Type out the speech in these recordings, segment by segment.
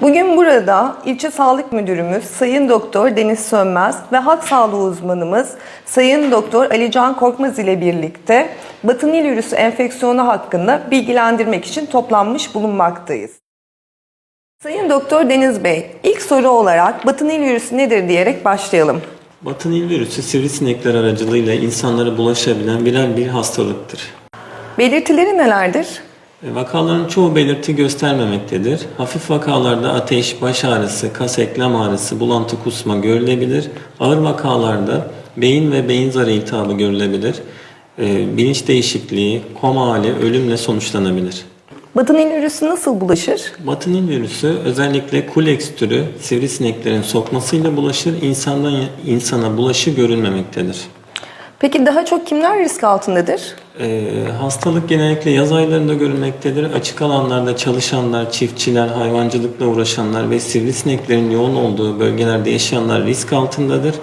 Bugün burada ilçe sağlık müdürümüz Sayın Doktor Deniz Sönmez ve halk sağlığı uzmanımız Sayın Doktor Ali Can Korkmaz ile birlikte Batı Nil virüsü enfeksiyonu hakkında bilgilendirmek için toplanmış bulunmaktayız. Sayın Doktor Deniz Bey, ilk soru olarak Batı Nil virüsü nedir diyerek başlayalım. Batı Nil virüsü sivrisinekler aracılığıyla insanlara bulaşabilen viral bir hastalıktır. Belirtileri nelerdir? Vakaların çoğu belirti göstermemektedir. Hafif vakalarda ateş, baş ağrısı, kas eklem ağrısı, bulantı kusma görülebilir. Ağır vakalarda beyin ve beyin zarı iltihabı görülebilir. E, Bilinç değişikliği, koma hali, ölümle sonuçlanabilir. Batı Nil virüsü nasıl bulaşır? Batı Nil virüsü özellikle Kulex türü sivrisineklerin sokmasıyla bulaşır, insandan insana bulaşı görülmemektedir. Peki daha çok kimler risk altındadır? Ee, hastalık genellikle yaz aylarında görülmektedir. Açık alanlarda çalışanlar, çiftçiler, hayvancılıkla uğraşanlar ve sivrisineklerin yoğun olduğu bölgelerde yaşayanlar risk altındadır.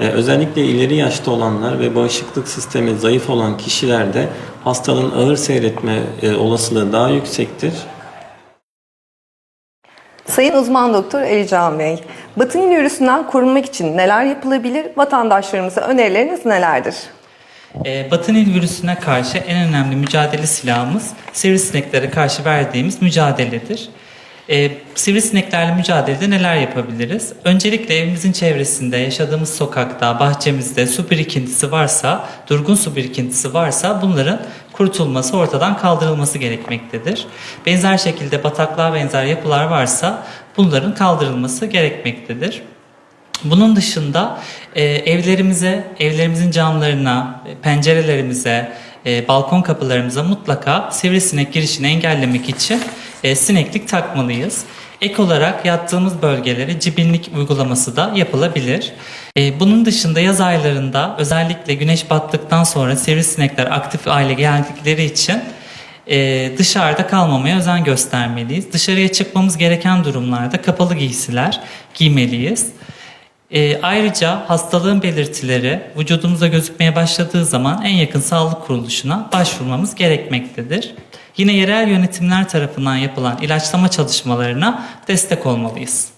Ee, özellikle ileri yaşta olanlar ve bağışıklık sistemi zayıf olan kişilerde hastalığın ağır seyretme e, olasılığı daha yüksektir. Sayın uzman doktor Ali Can Bey, Batı Nil virüsünden korunmak için neler yapılabilir? Vatandaşlarımıza önerileriniz nelerdir? Ee, Batı Nil virüsüne karşı en önemli mücadele silahımız sivrisineklere karşı verdiğimiz mücadeledir. Ee, sivrisineklerle mücadelede neler yapabiliriz? Öncelikle evimizin çevresinde, yaşadığımız sokakta, bahçemizde su birikintisi varsa, durgun su birikintisi varsa bunların kurutulması, ortadan kaldırılması gerekmektedir. Benzer şekilde bataklığa benzer yapılar varsa bunların kaldırılması gerekmektedir. Bunun dışında e, evlerimize, evlerimizin camlarına, e, pencerelerimize, e, balkon kapılarımıza mutlaka sivrisinek girişini engellemek için e, sineklik takmalıyız. Ek olarak yattığımız bölgelere cibinlik uygulaması da yapılabilir. E, bunun dışında yaz aylarında özellikle güneş battıktan sonra sivrisinekler aktif hale geldikleri için e, dışarıda kalmamaya özen göstermeliyiz. Dışarıya çıkmamız gereken durumlarda kapalı giysiler giymeliyiz. E, ayrıca hastalığın belirtileri vücudumuzda gözükmeye başladığı zaman en yakın sağlık kuruluşuna başvurmamız gerekmektedir. Yine yerel yönetimler tarafından yapılan ilaçlama çalışmalarına destek olmalıyız.